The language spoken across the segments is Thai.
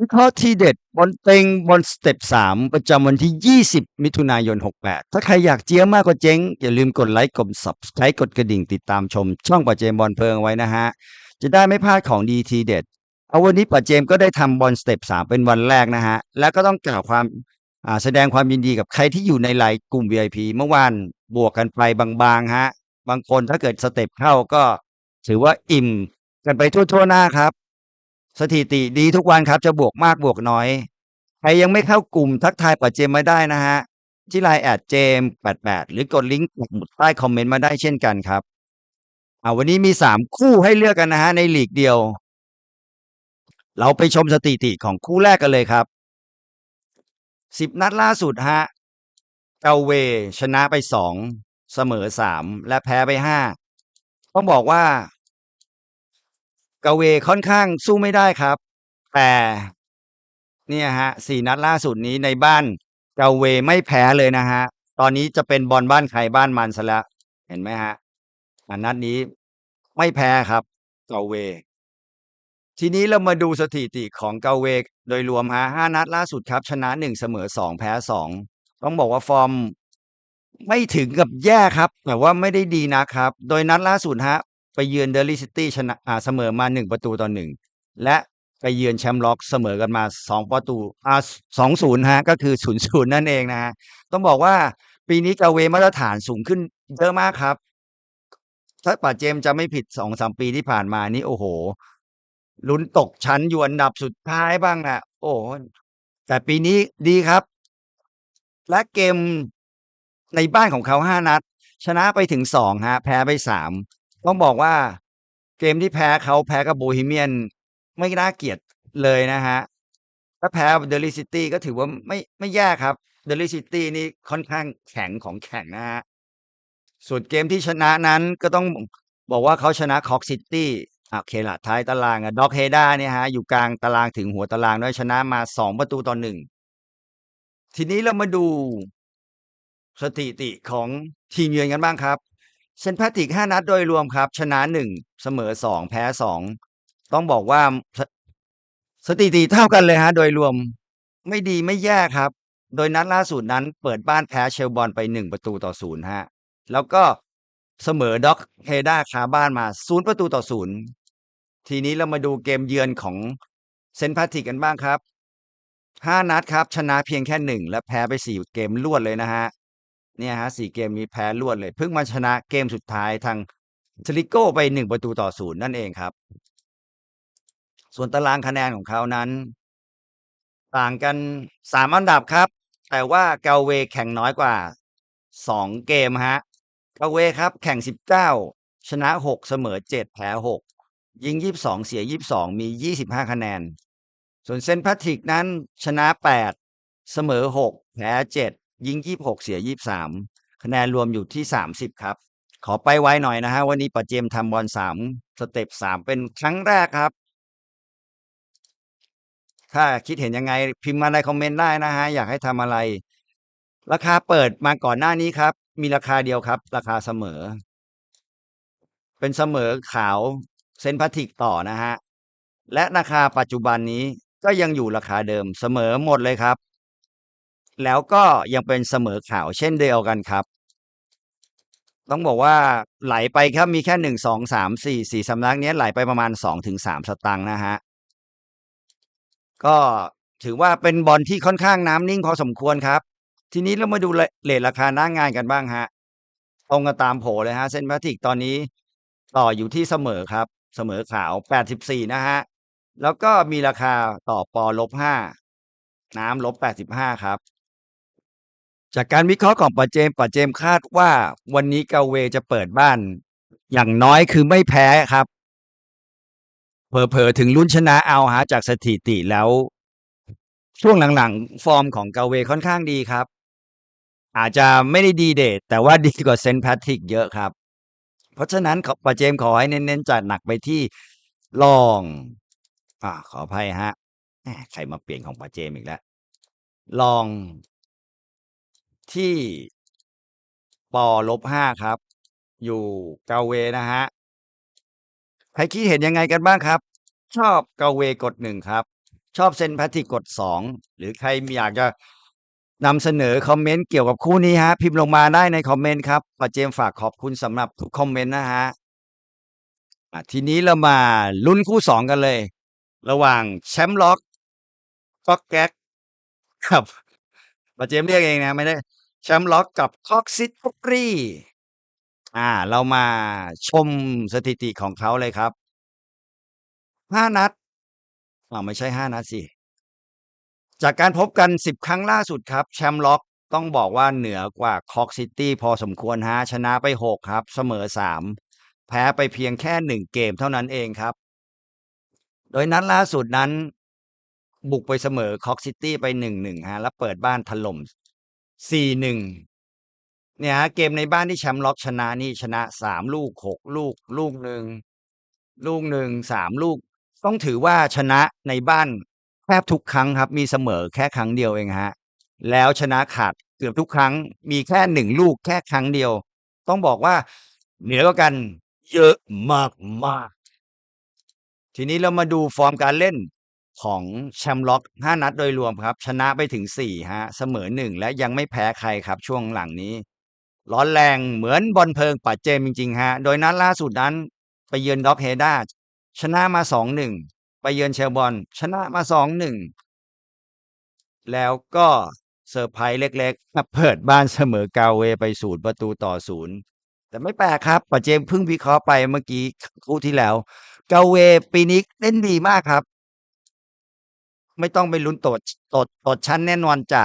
วิเคราะห์ทีเด็ดบอลเต็งบอลสเต็ป3ประจำวันที่ 20 มิถุนายน 68 ถ้าใครอยากเจี๊ยมากกว่าเจ๊ง อย่าลืมกดไลค์กด Subscribe กดกระดิ่งติดตามชม ช่องป่าเจมบอลเพลิงไว้นะฮะ จะได้ไม่พลาดของดีทีเด็ด เอาวันนี้ป่าเจมก็ได้ทำบอลสเต็ป3เป็นวันแรกนะฮะ แล้วก็ต้องกล่าวความแสดงความยินดีกับใครที่อยู่ในไลน์กลุ่ม VIP เมื่อวานบวกกันไปบางๆฮะ บางคนถ้าเกิดสเต็ปเข้าก็ถือว่าอิ่มกันไปทั่วๆหน้าครับ สถิติดีทุกวันครับ จะบวกมากบวกน้อย ใครยังไม่เข้ากลุ่มทักทายป่าเจมมาได้นะฮะ ที่ไลน์แอดเจม88หรือกดลิงก์ปักหมุดใต้คอมเมนต์มาได้เช่นกันครับอ่าวันนี้มี3คู่ให้เลือกกันนะฮะในหลีกเดียว เราไปชมสถิติของคู่แรกกันเลยครับ10นัดล่าสุดฮะเกาเวชนะไป2เสมอ3และแพ้ไป5ต้องบอกว่า กาเวค่อนข้างสู้ไม่ได้ครับ แต่เนี่ยฮะสี่นัดล่าสุดนี้ในบ้านเกาเวไม่แพ้เลยนะฮะ ตอนนี้จะเป็นบอลบ้านใครบ้านมันซะแล้ว เห็นไหมฮะอันนัดนี้ไม่แพ้ครับเกาเว ทีนี้เรามาดูสถิติของเกาเวโดยรวมฮะห้านัดล่าสุดครับ ชนะหนึ่งเสมอสองแพ้สองต้องบอกว่าฟอร์มไม่ถึงกับแย่ครับ แต่ว่าไม่ได้ดีนะครับ โดยนัดล่าสุดฮะ ไปเยือนเดลิซิตี้ชนะอ่าเสมอมาหนึ่งประตูต่อหนึ่งและไปเยือนแชมป์ล็อกเสมอกันมาสองประตูอ่าสองศูนย์ฮะก็คือศูนย์ศูนย์นั่นเองนะฮะต้องบอกว่าปีนี้กาเวมาตรฐานสูงขึ้นเยอะมากครับ ถ้าป่าเจมจะไม่ผิดสองสามปีที่ผ่านมานี่โอ้โหลุ้นตกชั้นอยู่อันดับสุดท้ายบ้างนะโอ้แต่ปีนี้ดีครับ และเกมในบ้านของเขาห้านัด ชนะไปถึงสองฮะ แพ้ไปสาม ต้องบอกว่าเกมที่แพ้เขาแพ้กับโบฮีเมียน ไม่น่าเกลียดเลยนะฮะ ถ้าแพ้เดลิซิตี้ก็ถือว่าไม่ไม่แย่ครับเดลิซิตี้นี่ค่อนข้างแข็งของแข็งนะฮะ ส่วนเกมที่ชนะนั้นก็ต้องบอกว่าเขาชนะคอกซิตี้โอเคละท้ายตารางอะด็อกเฮด้าเนี่ยฮะ อยู่กลางตารางถึงหัวตารางด้วยชนะมาสองประตูต่อหนึ่งทีนี้เรามาดูสถิติของทีมเยือนกันบ้างครับ เซนแพทริกห้านัดโดยรวมครับ ชนะหนึ่งเสมอสองแพ้สองต้องบอกว่าสถิติเท่ากันเลยฮะ โดยรวมไม่ดีไม่แย่ครับ โดยนัดล่าสุดนั้นเปิดบ้านแพ้เชลบอลไปหนึ่งประตูต่อศูนย์ฮะ แล้วก็เสมอด็อกเฮด้าคาบ้านมาศูนย์ประตูต่อศูนย์ทีนี้เรามาดูเกมเยือนของเซนแพทริกกันบ้างครับห้านัดครับ ชนะเพียงแค่หนึ่งและแพ้ไปสี่เกมรวดเลยนะฮะ เนี่ยฮะสี่เกมนี้แพ้รวดเลย เพิ่งมาชนะเกมสุดท้ายทางสลิโก้ไปหนึ่งประตูต่อศูนย์นั่นเองครับ ส่วนตารางคะแนนของเขานั้น ต่างกันสามอันดับครับ แต่ว่าเกาเวแข่งน้อยกว่าสองเกมฮะเกาเวครับแข่งสิบเก้าชนะหกเสมอเจ็ดแพ้หกยิงยี่สิบสองเสียยี่สิบสองมียี่สิบห้าคะแนน ส่วนเซนต์แพทริกนั้นชนะแปดเสมอหกแพ้เจ็ด ยิงยี่หกเสียยี่สามคะแนนรวมอยู่ที่สามสิบครับ ขอไปไว้หน่อยนะฮะวันนี้ปัจเจมทำบอลสามสเต็ปสามเป็นครั้งแรกครับ ถ้าคิดเห็นยังไงพิมพ์มาในคอมเมนต์ได้นะฮะอยากให้ทำอะไร ราคาเปิดมาก่อนหน้านี้ครับ มีราคาเดียวครับ ราคาเสมอ เป็นเสมอขาวเซนต์แพทริกต่อนะฮะและราคาปัจจุบันนี้ก็ยังอยู่ราคาเดิมเสมอหมดเลยครับ แล้วก็ยังเป็นเสมอข่าวเช่นเดียวกันครับ ต้องบอกว่าไหลไปครับมีแค่หนึ่งสองสามสี่สี่สำนักเนี้ยไหลไปประมาณสองถึงสามสตางค์นะฮะก็ถือว่าเป็นบอลที่ค่อนข้างน้ำนิ่งพอสมควรครับ ทีนี้เรามาดูเลทราคาหน้างานกันบ้างฮะตรงกันตามโผเลยฮะ เส้นพลาสติกตอนนี้ต่ออยู่ที่เสมอครับ เสมอขาวแปดสิบสี่นะฮะ แล้วก็มีราคาต่อปอลบห้าน้ำลบแปดสิบห้าครับ จากการวิเคราะห์ของปัจเจมปัจเจมคาดว่าวันนี้เกาเวจะเปิดบ้าน อย่างน้อยคือไม่แพ้ครับ เผลอๆถึงลุ้นชนะเอาฮะจากสถิติแล้ว ช่วงหลังๆ ฟอร์มของเกาเวค่อนข้างดีครับ อาจจะไม่ได้ดีเดทแต่ว่าดีกว่าเซนต์แพทริกเยอะครับ เพราะฉะนั้นปาเจมขอให้เน้นๆจัดหนักไปที่ลอง อ่าขออภัยฮะใครมาเปลี่ยนของปาเจมอีกแล้วลอง ที่ปอลบห้าครับ อยู่เกาเวนะฮะใครคิดเห็นยังไงกันบ้างครับ ชอบเกาเวกดหนึ่งครับ ชอบเซนต์แพทริกดสองหรือใครอยากจะนำเสนอคอมเมนต์เกี่ยวกับคู่นี้ฮะ พิมพ์ลงมาได้ในคอมเมนต์ครับป้าเจมฝากขอบคุณสำหรับทุกคอมเมนต์นะฮะอะทีนี้เรามาลุ้นคู่สองกันเลย ระหว่างแชมป์ล็อกก็แก๊กกับ ป้าเจมเรียกเองนะไม่ได้แชมป์ล็อกกับคอกซิตฟุกรีอ่า เรามาชมสถิติของเขาเลยครับห้านัดอ่าไม่ใช่ห้านัดสิ จากการพบกัน10ครั้งล่าสุดครับ แชมป์ล็อกต้องบอกว่าเหนือกว่าคอกซิตี้พอสมควรฮะชนะไป6ครับ เสมอ3แพ้ไปเพียงแค่1เกมเท่านั้นเองครับ โดยนัดล่าสุดนั้น บุกไปเสมอคอกซิตี้ไป1-1ฮะ แล้วเปิดบ้านถล่ม4-1เนี่ยฮะเกมในบ้านที่แชมป์ล็อกชนะนี่ชนะ3ลูก6ลูก ลูกหนึ่งลูกหนึ่งสามลูก ต้องถือว่าชนะในบ้านแทบทุกครั้งครับ มีเสมอแค่ครั้งเดียวเองฮะ แล้วชนะขาดเกือบทุกครั้ง มีแค่หนึ่งลูกแค่ครั้งเดียว ต้องบอกว่าเหนือกว่ากันเยอะมากมากทีนี้เรามาดูฟอร์มการเล่น ของแชมป์ล็อกห้านัดโดยรวมครับ ชนะไปถึงสี่ฮะ เสมอหนึ่งและยังไม่แพ้ใครครับช่วงหลังนี้ ร้อนแรงเหมือนบอลเพลิงปัดเจมจริงๆฮะ โดยนัดล่าสุดนั้นไปเยือนด็อกเฮดาชนะมาสองหนึ่งไปเยือนเชลบอลชนะมาสองหนึ่งแล้วก็เซอร์ไพรส์เล็กๆมาเปิดบ้านเสมอกาเวไปศูนย์ประตูต่อศูนย์แต่ไม่แปลกครับปัจเจมเพิ่งวิเคราะห์ไปเมื่อกี้คู่ที่แล้วกาเวปีนี้เล่นดีมากครับ ไม่ต้องไปลุ้นตดตดตดชั้นแน่นอนจ้ะ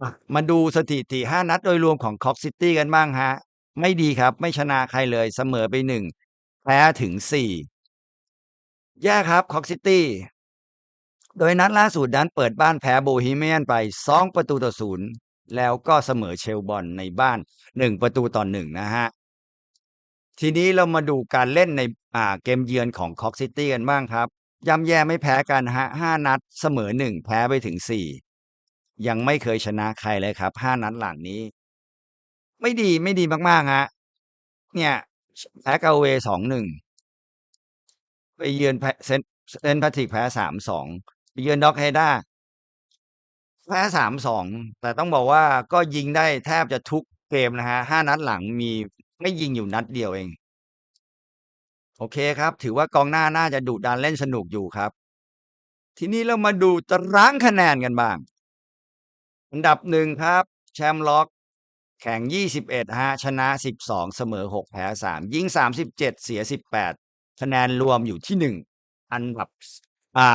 อะมาดูสถิติห้านัดโดยรวมของคอกซิตี้กันบ้างฮะ ไม่ดีครับ ไม่ชนะใครเลยเสมอไปหนึ่งแพ้ถึงสี่แย่ครับคอกซิตี้โดยนัดล่าสุดนั้นเปิดบ้านแพ้โบฮีเมียนไปสองประตูต่อศูนย์แล้วก็เสมอเชลบอนในบ้านหนึ่งประตูต่อหนึ่งนะฮะ ทีนี้เรามาดูการเล่นในอ่าเกมเยือนของคอกซิตี้กันบ้างครับ ย่ำแย่ไม่แพ้กันฮะห้านัดเสมอหนึ่งแพ้ไปถึงสี่ยังไม่เคยชนะใครเลยครับห้านัดหลังนี้ ไม่ดีไม่ดีมากๆฮะเนี่ยแพ้กาเวสองหนึ่งไปเยือนเซนเซนต์แพทริกแพ้สามสองไปเยือนด็อกเฮด้าแพ้สามสองแต่ต้องบอกว่าก็ยิงได้แทบจะทุกเกมนะฮะห้านัดหลังมีไม่ยิงอยู่นัดเดียวเอง โอเคครับ ถือว่ากองหน้าน่าจะดุดันเล่นสนุกอยู่ครับ ทีนี้เรามาดูตารางคะแนนกันบ้าง อันดับหนึ่งครับ แชมป์ล็อก แข่ง 21ฮะชนะ 12 เสมอ 6 แพ้ 3 ยิง 37 เสีย 18 คะแนนรวมอยู่ที่ 1 อันดับอ่า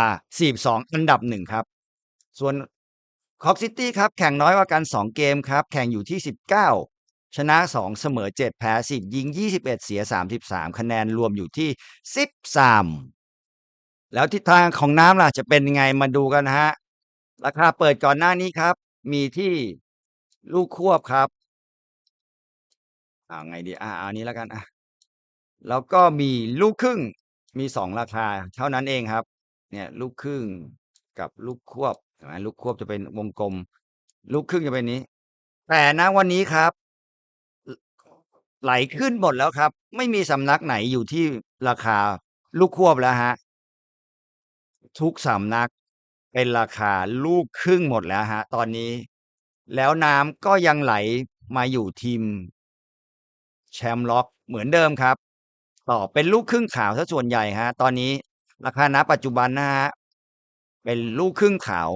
42 อันดับ1ครับ ส่วนคอกซิตี้ครับ แข่งน้อยกว่ากัน 2 เกมครับ แข่งอยู่ที่ 19 ชนะ 2 เสมอ 7 แพ้ 10 ยิง 21 เสีย 33 คะแนนรวมอยู่ที่ 13 แล้วทิศทางของน้ำล่ะจะเป็นไงมาดูกันนะฮะ ราคาเปิดก่อนหน้านี้ครับ มีที่ลูกควบครับเอาไงดีอ่าอาอันนี้แล้วกันอะแล้วก็มีลูกครึ่งมีสองราคา เท่านั้นเองครับ เนี่ยลูกครึ่งกับลูกควบเห็นไหมลูกควบจะเป็นวงกลม ลูกครึ่งจะเป็นนี้ แต่นะวันนี้ครับ ไหลขึ้นหมดแล้วครับ ไม่มีสำนักไหนอยู่ที่ราคาลูกควบแล้วฮะ ทุกสำนักเป็นราคาลูกครึ่งหมดแล้วฮะ ตอนนี้ แล้วน้ำก็ยังไหลมาอยู่ทีม แชมป์ล็อกเหมือนเดิมครับ ต่อเป็นลูกครึ่งขาวซะส่วนใหญ่ฮะ ตอนนี้ราคาณปัจจุบันนะฮะเป็นลูกครึ่งขาว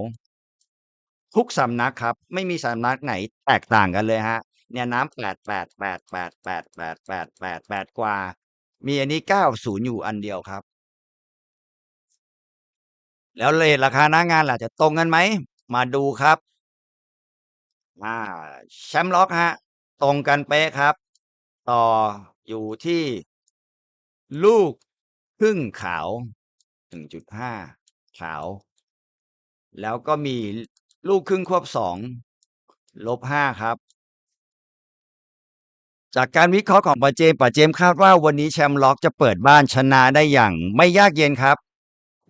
ทุกสำนักครับ ไม่มีสำนักไหนแตกต่างกันเลยฮะ เนี่ยน้ำแปดแปดแปดแปดแปดแปดแปดแปดแปดกว่า มีอันนี้เก้าศูนย์อยู่อันเดียวครับ แล้วเรทราคาหน้างานล่ะจะตรงกันไหม มาดูครับอ่าแชมป์ล็อกฮะ ตรงกันเป๊ะครับ ต่ออยู่ที่ลูกครึ่งขาว 1.5 ขาว แล้วก็มีลูกครึ่งควบ 2 ลบ 5 ครับ จากการวิเคราะห์ของปาเจมปาเจมคาดว่าวันนี้แชมป์ล็อกจะเปิดบ้านชนะได้อย่างไม่ยากเย็นครับ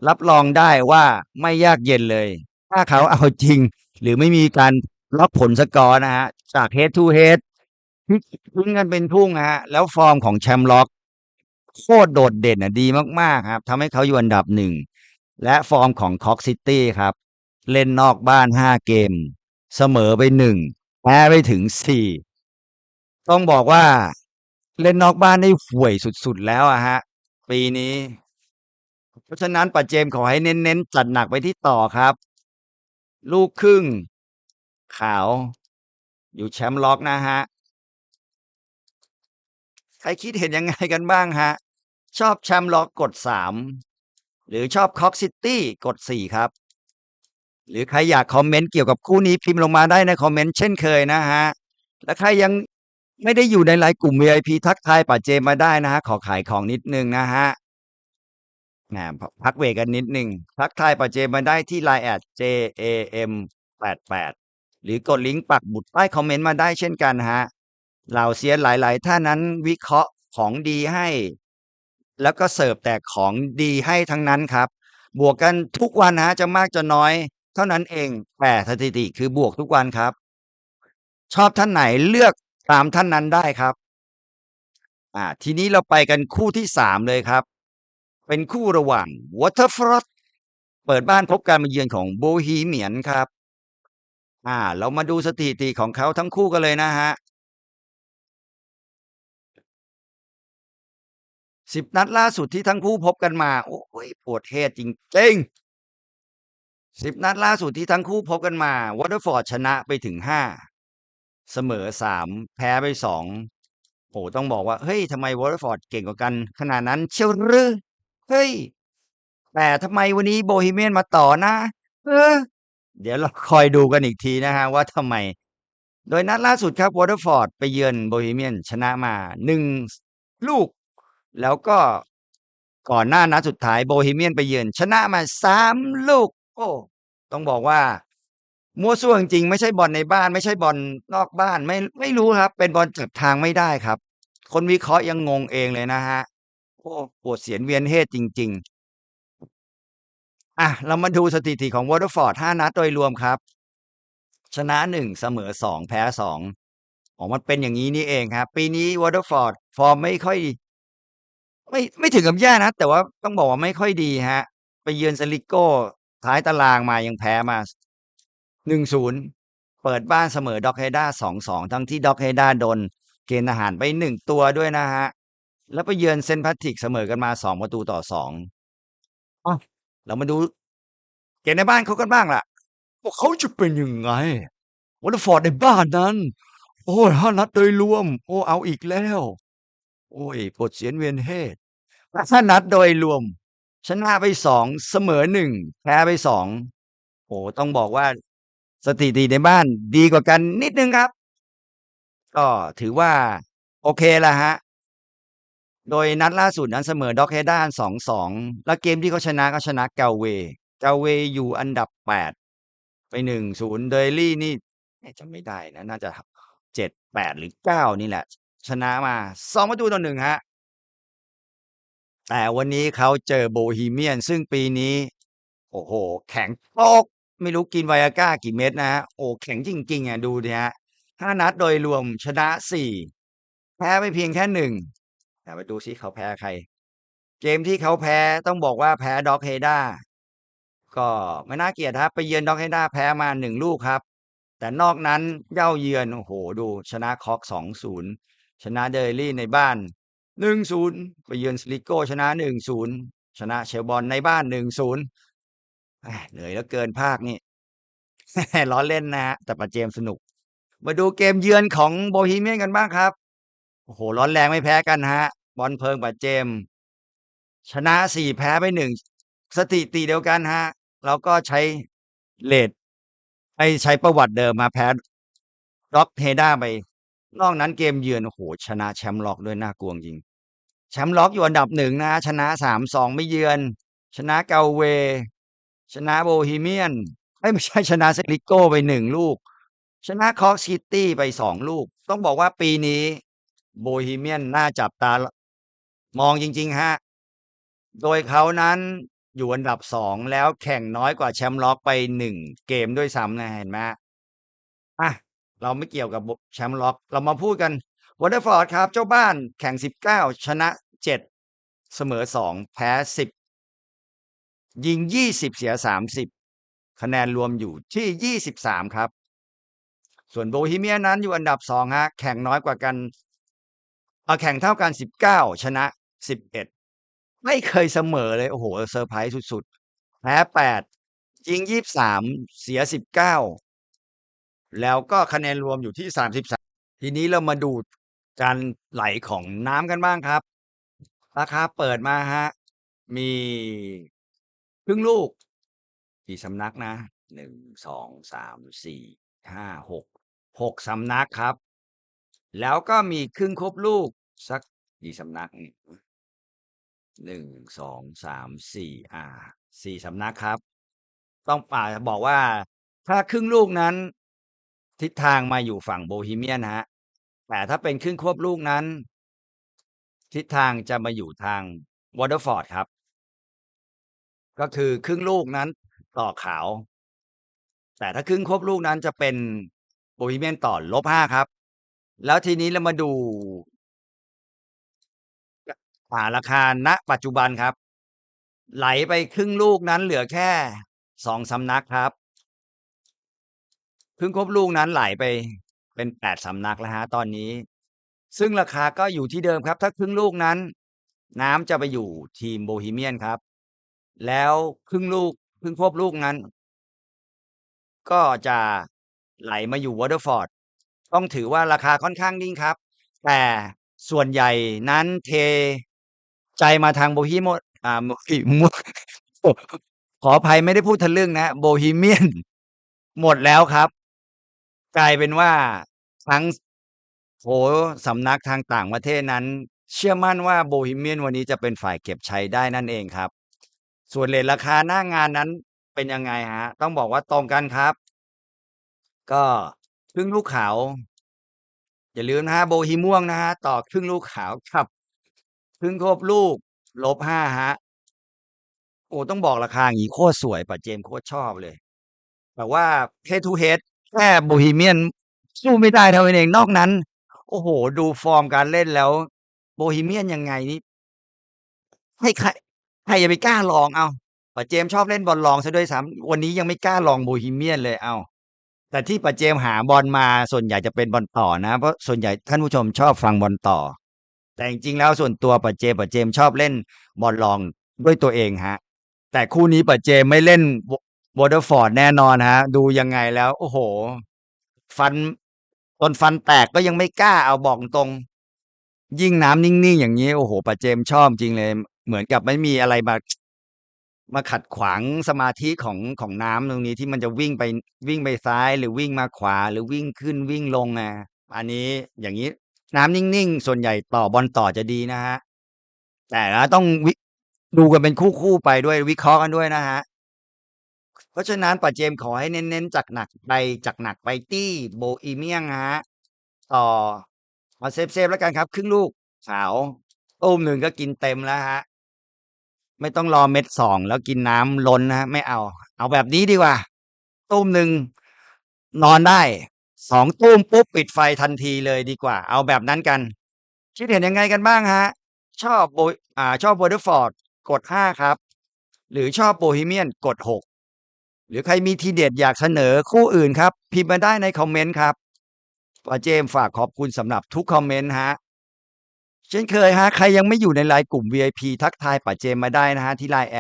รับรองได้ว่าไม่ยากเย็นเลย ถ้าเขาเอาจริง หรือไม่มีการล็อกผลสกอร์นะฮะ จาก head to head ทิ้งกันเป็นทุ่งฮะ แล้วฟอร์มของแชมป์ล็อกโคตรโดดเด่นอะดีมากๆครับทำให้เขาอยู่อันดับหนึ่ง และฟอร์มของคอกซิตี้ครับ เล่นนอกบ้าน5เกม เสมอไป1แพ้ไปถึง4 ต้องบอกว่าเล่นนอกบ้านได้ห่วยสุดๆแล้วอะฮะ ปีนี้ เพราะฉะนั้นปัจเจมขอให้เน้นๆจัดหนักไปที่ต่อครับ ลูกครึ่ง ขาว อยู่แชมป์ล็อกนะฮะ ใครคิดเห็นยังไงกันบ้างฮะ ชอบแชมป์ล็อกกด3หรือชอบคอกซิตี้กด4ครับ หรือใครอยากคอมเมนต์เกี่ยวกับคู่นี้พิมพ์ลงมาได้ในคอมเมนต์เช่นเคยนะฮะ และใครยัง ไม่ได้อยู่ในไลน์กลุ่ม VIP ทักทายป่าเจมาได้นะฮะ ขอขายของนิดนึงนะฮะนะพักเวกันนิดนึง ทักทายป่าเจมาได้ที่ Line แอด JAM 88หรือกดลิงก์ปักบุดใต้คอมเมนต์มาได้เช่นกันฮะเหล่าเซียนหลาย ๆ ท่านนั้นวิเคราะห์ของดีให้ แล้วก็เสิร์ฟแต่ของดีให้ทั้งนั้นครับ บวกกันทุกวันฮะจะมากจะน้อย เท่านั้นเองแต่สถิติคือบวกทุกวันครับ ชอบท่านไหนเลือก ตามท่านนั้นได้ครับ อ่า ทีนี้เราไปกันคู่ที่สามเลยครับ เป็นคู่ระหว่าง Waterford เปิดบ้านพบการมาเยือนของโบฮีเมียนครับ อ่า เรามาดูสถิติของเขาทั้งคู่กันเลยนะฮะสิบนัดล่าสุดที่ทั้งคู่พบกันมา โอ้ยปวดเฮดจริงๆสิบนัดล่าสุดที่ทั้งคู่พบกันมาวอเตอร์ฟอร์ดชนะไปถึงห้า เสมอสามแพ้ไปสองโอ้ต้องบอกว่า เฮ้ยทำไมวอเตอร์ฟอร์ดเก่งกว่ากัน ขนาดนั้นเชียวหรือเฮ้ย แต่ทำไมวันนี้โบฮีเมียนมาต่อนะเออเดี๋ยวเราคอยดูกันอีกทีนะฮะว่าทำไม โดยนัดล่าสุดครับวอเตอร์ฟอร์ดไปเยือนโบฮีเมียนชนะมาหนึ่งลูก แล้วก็ก่อนหน้านัดสุดท้ายโบฮีเมียนไปเยือนชนะมาสามลูก โอ้ต้องบอกว่า มั่วซั่วจริงๆไม่ใช่บอลในบ้าน ไม่ใช่บอลนอกบ้านไม่ไม่รู้ครับ เป็นบอลจับทางไม่ได้ครับ คนวิเคราะห์ยังงงเองเลยนะฮะโอ้ปวดเสียนเวียนเฮดจริง ๆ อะ เรามาดูสถิติของวอเตอร์ฟอร์ดห้านัดโดยรวมครับ ชนะหนึ่งเสมอสองแพ้สองอ๋อมันเป็นอย่างนี้นี่เองครับ ปีนี้วอเตอร์ฟอร์ดฟอร์มไม่ค่อย ไม่ไม่ถึงกับแย่นะ แต่ว่าต้องบอกว่าไม่ค่อยดีฮะ ไปเยือนเซลิโก้ท้ายตารางมายังแพ้มา หนึ่งศูนย์เปิดบ้านเสมอด็อกเฮด้าสองสองทั้งที่ด็อกเฮด้าโดนเกณฑ์ทหารไปหนึ่งตัวด้วยนะฮะ แล้วไปเยือนเซนต์แพทริกเสมอกันมาสองประตูต่อสองอ๋อเรามาดู เกมในบ้านเขากันบ้างล่ะว่าเขาจะเป็นยังไงวอลฟอร์ดในบ้านนั้น โอ้ยห้านัดโดยรวม โอ้เอาอีกแล้ว โอ้ยปวดเสียนเวียนเฮดห้านัดโดยรวมชนะไปสองเสมอหนึ่งแพ้ไปสองโอ้ต้องบอกว่า สถิติในบ้านดีกว่ากันนิดนึงครับ ก็ถือว่าโอเคแล้วฮะ โดยนัดล่าสุดนั้นเสมอด็อกเฮด้าสองสองแล้วเกมที่เขาชนะก็ชนะเกาเวเกาเวอยู่อันดับแปดไปหนึ่งศูนย์เดลี่นี่จำไม่ได้นะ น่าจะเจ็ดแปดหรือเก้านี่แหละ ชนะมาสองประตูต่อหนึ่งฮะ แต่วันนี้เขาเจอโบฮีเมียนซึ่งปีนี้ โอ้โห แข็งโป๊ก ไม่รู้กินไวอาก้ากี่เม็ดนะฮะโอ้แข็งจริง ๆอะดูดิฮะห้านัดโดยรวมชนะสี่แพ้ไปเพียงแค่หนึ่งแต่ไปดูซิเขาแพ้ใคร เกมที่เขาแพ้ต้องบอกว่าแพ้ด็อกเฮด้าก็ไม่น่าเกลียดครับ ไปเยือนด็อกเฮด้าแพ้มาหนึ่งลูกครับ แต่นอกนั้นเย่าเยือนโอ้โหดู ชนะคอกสองศูนย์ชนะเดลี่ในบ้านหนึ่งศูนย์ไปเยือนสลิโกชนะหนึ่งศูนย์ชนะเชลบอลในบ้านหนึ่งศูนย์ เหนื่อยแล้วเกินภาคนี่ ล้อเล่นนะฮะแต่ประเจมสนุก มาดูเกมเยือนของโบฮีเมียนกันบ้างครับ โอ้โห ร้อนแรงไม่แพ้กันฮะ บอลเพิงปัดเจมชนะสี่แพ้ไปหนึ่งสถิติเดียวกันฮะเราก็ใช้เลดไปใช้ประวัติเดิมมาแพ้ล็อกเฮด้าไป นอกนั้นเกมเยือนโอ้โหชนะแชมป์ล็อกด้วยน่ากลัวจริง แชมป์ล็อกอยู่อันดับหนึ่งนะ ชนะสามสองไม่เยือน ชนะเกาเว ชนะโบฮีเมียนไม่ใช่ชนะเซลิโก้ไปหนึ่งลูก ชนะคอกซิตี้ไปสองลูก ต้องบอกว่าปีนี้โบฮีเมียนน่าจับตามองจริง ๆ ฮะ โดยเขานั้นอยู่อันดับสองแล้วแข่งน้อยกว่าแชมป์ล็อกไปหนึ่งเกมด้วยซ้ำนะเห็นไหมอะ เราไม่เกี่ยวกับแชมป์ล็อก เรามาพูดกันวอเตอร์ฟอร์ดครับ เจ้าบ้านแข่งสิบเก้าชนะเจ็ดเสมอสองแพ้สิบ ยิง 20 เสีย 30 คะแนนรวมอยู่ที่ 23 ครับ ส่วนโบฮีเมียนนั้นอยู่อันดับ2ฮะแข่งน้อยกว่ากันเอ่อแข่งเท่ากัน 19 ชนะ 11 ไม่เคยเสมอเลย โอ้โฮเซอร์ไพรส์สุดๆ แพ้ 8 ยิง 23 เสีย 19 แล้วก็คะแนนรวมอยู่ที่ 33 ทีนี้เรามาดูการไหลของน้ำกันบ้างครับ ราคาเปิดมาครับมี ครึ่งลูก กี่สำนักนะ1 2 3 4 5 6 6สามสี่ห้าหกหกสำนักครับ แล้วก็มีครึ่งครบลูก สักกี่สำนักหนี่1 2 3 4อ่า4สำนักครับ ต้องป่าบอกว่า ถ้าครึ่งลูกนั้น ทิศทางมาอยู่ฝั่งโบฮีเมียนครับแต่ถ้าเป็นครึ่งควบลูกนั้น ทิศทางจะมาอยู่ทาง Waterford ครับ ก็คือครึ่งลูกนั้นต่อขาว แต่ถ้าครึ่งควบลูกนั้นจะเป็นโบฮีเมียนต่อ -5 ครับ แล้วทีนี้เรามาดูอ่าราคาณปัจจุบันครับ ไหลไปครึ่งลูกนั้นเหลือแค่2สำนักครับครึ่งควบลูกนั้นไหลไปเป็น8สำนักแล้วครับตอนนี้ ซึ่งราคาก็อยู่ที่เดิมครับ ถ้าครึ่งลูกนั้น น้ำจะไปอยู่ทีมโบฮีเมียนครับ แล้วครึ่งลูก ครึ่งควบลูกนั้น ก็จะไหลมาอยู่ Waterford ต้องถือว่าราคาค่อนข้างนิ่งครับ แต่ส่วนใหญ่นั้นเทใจมาทางโบฮีโมอ่าโมฮิมขออภัยไม่ได้พูดทะลึ่งนะโบฮีเมียนหมดแล้วครับ กลายเป็นว่าทั้ง โอ้โฮ สำนักทางต่างประเทศนั้น เชื่อมั่นว่าโบฮีเมียนวันนี้จะเป็นฝ่ายเก็บชัยได้นั่นเองครับ ส่วนเรตราคาหน้างานนั้นเป็นยังไงครับต้องบอกว่าตรงกันครับ ก็ครึ่งลูกขาว อย่าลืมนะครับโบฮีม่วงนะครับต่อครึ่งลูกขาวกับครึ่งควบลูก -5 ครับโอ้ต้องบอกราคาอย่างงี้โคตรสวยป๋าเจมโคตรชอบเลยแต่ว่า Head to Head แค่โบฮีเมียนสู้ไม่ได้เท่านั้นเองนอกนั้น โอ้โฮดูฟอร์มการเล่นแล้ว โบฮีเมียนยังไงนี่ให้ใคร ครจะไปกล้าลองเอาป๋าเจมชอบเล่นบอลรองเสียด้วยซ้ำวันนี้ยังไม่กล้าลองโบฮีเมียนเลยเอ้าแต่ที่ป๋าเจมหาบอลมาส่วนใหญ่จะเป็นบอลต่อนะ เพราะส่วนใหญ่ท่านผู้ชมชอบฟังบอลต่อ แต่จริงๆแล้วส่วนตัวป๋าเจมป๋าเจมชอบเล่นบอลรองด้วยตัวเองครับแต่คู่นี้ป๋าเจมไม่เล่นว Waterford แน่นอนครับดูยังไงแล้ว โอ้โฮฟันจนฟันแตกก็ยังไม่กล้าเอาบอกตรง ยิ่งน้ำนิ่งๆ อย่างงี้ โอ้โฮป๋าเจมชอบจริงเลย เหมือนกับไม่มีอะไรมามาขัดขวางสมาธิของของน้ำตรงนี้ที่มันจะวิ่งไปวิ่งไปซ้าย หรือวิ่งมาขวา หรือวิ่งขึ้นวิ่งลงอะอันนี้อย่างงี้น้ำนิ่งๆ ส่วนใหญ่ต่อบอลต่อจะดีนะครับแต่ก็ต้องวิดูกันเป็นคู่ๆไปด้วยวิเคราะห์กันด้วยนะครับเพราะฉะนั้นป๋าเจมส์ขอให้เน้นๆจากหนักไปจากหนักไปที่โบฮีเมียนครับต่อเอาเซฟๆแล้วกันครับ ครึ่งลูกขาวตู้มหนึ่งก็กินเต็มแล้วครับ ไม่ต้องรอเม็ด2แล้วกินน้ำล้นนะไม่เอา เอาแบบนี้ดีกว่าตู้มหนึ่งนอนได้2ตู้มปุ๊บปิดไฟทันทีเลยดีกว่า เอาแบบนั้นกัน คิดเห็นยังไงกันบ้างครับชอบโบอ่าชอบ Waterford กด5ครับ หรือชอบโบฮีเมียนกด6หรือใครมีทีเด็ดอยากเสนอคู่อื่นครับ พิมพ์มาได้ในคอมเมนต์ครับป๋าเจมฝากขอบคุณสำหรับทุกคอมเมนต์ครับ เช่นเคยครับใครยังไม่อยู่ใน LINE กลุ่ม VIP ทักทายป๋าเจมมาได้นะครับที่ LINE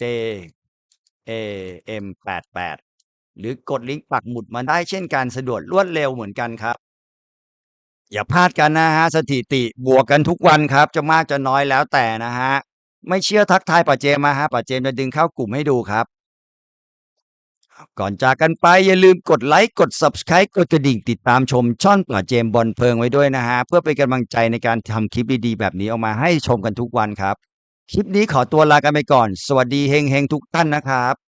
@JAM88 หรือกดลิงก์ปักหมุดมาได้เช่นกันสะดวกรวดเร็วเหมือนกันครับ อย่าพลาดกันนะครับสถิติบวกกันทุกวันครับ จะมากจะน้อยแล้วแต่นะครับไม่เชื่อทักทายป๋าเจมมาครับป๋าเจมจะดึงเข้ากลุ่มให้ดูครับ ก่อนจากกันไปอย่าลืมกดไลค์กด Subscribe กดกระดิ่งติดตามชมช่องป๋าเจมบอลเพลิงไว้ด้วยนะฮะ เพื่อเป็นกำลังใจในการทำคลิปดีๆ แบบนี้ออกมาให้ชมกันทุกวันครับ คลิปนี้ขอตัวลากันไปก่อน สวัสดีเฮงๆทุกท่านนะครับ